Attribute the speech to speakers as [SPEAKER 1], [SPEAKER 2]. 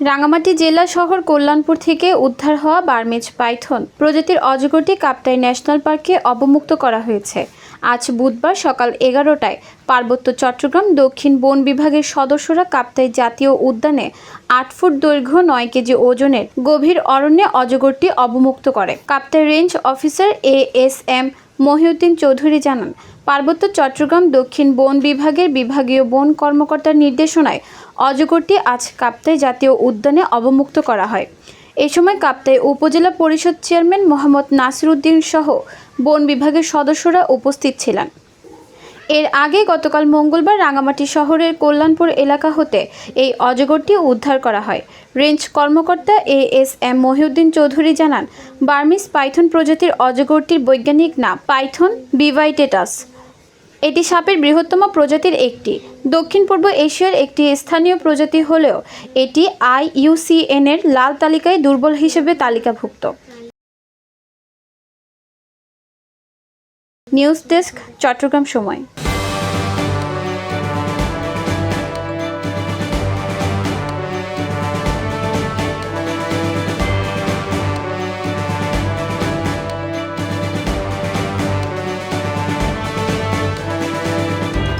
[SPEAKER 1] রাঙামাটি জেলা শহর কল্যাণপুর থেকে উদ্ধার হওয়া বার্মেজ পাইথন প্রজাতির অজগরটি কাপ্তাই ন্যাশনাল পার্কে অবমুক্ত করা হয়েছে। আজ বুধবার সকাল এগারোটায় পার্বত্য চট্টগ্রাম দক্ষিণ বন বিভাগের সদস্যরা কাপ্তাই জাতীয় উদ্যানে আট ফুট দৈর্ঘ্য, নয় কেজি ওজনের গভীর অরণ্যে অজগরটি অবমুক্ত করে। Kaptai range officer A S M Mohiuddin Chowdhury জানান পার্বত্য চট্টগ্রাম দক্ষিণ বন বিভাগের বিভাগীয় বন কর্মকর্তার নির্দেশনায় অজগরটি আজ কাপ্তাই জাতীয় উদ্যানে অবমুক্ত করা হয়। এ সময় কাপ্তাই উপজেলা পরিষদ চেয়ারম্যান মোহাম্মদ নাসিরুদ্দিন সহ বন বিভাগের সদস্যরা উপস্থিত ছিলেন। এর আগে গতকাল মঙ্গলবার রাঙামাটি শহরের কল্যাণপুর এলাকা হতে এই অজগরটি উদ্ধার করা হয়। রেঞ্জ কর্মকর্তা A S M Mohiuddin Chowdhury জানান, বার্মিস পাইথন প্রজাতির অজগরটির বৈজ্ঞানিক নাম পাইথন বিভাইটেটাস। এটি সাপের বৃহত্তম প্রজাতির একটি। দক্ষিণ পূর্ব এশিয়ার একটি স্থানীয় প্রজাতি হলেও এটি আইইউসিএন এর লাল তালিকায় দুর্বল হিসেবে তালিকাভুক্ত। নিউজ ডেস্ক, চট্টগ্রাম সময়।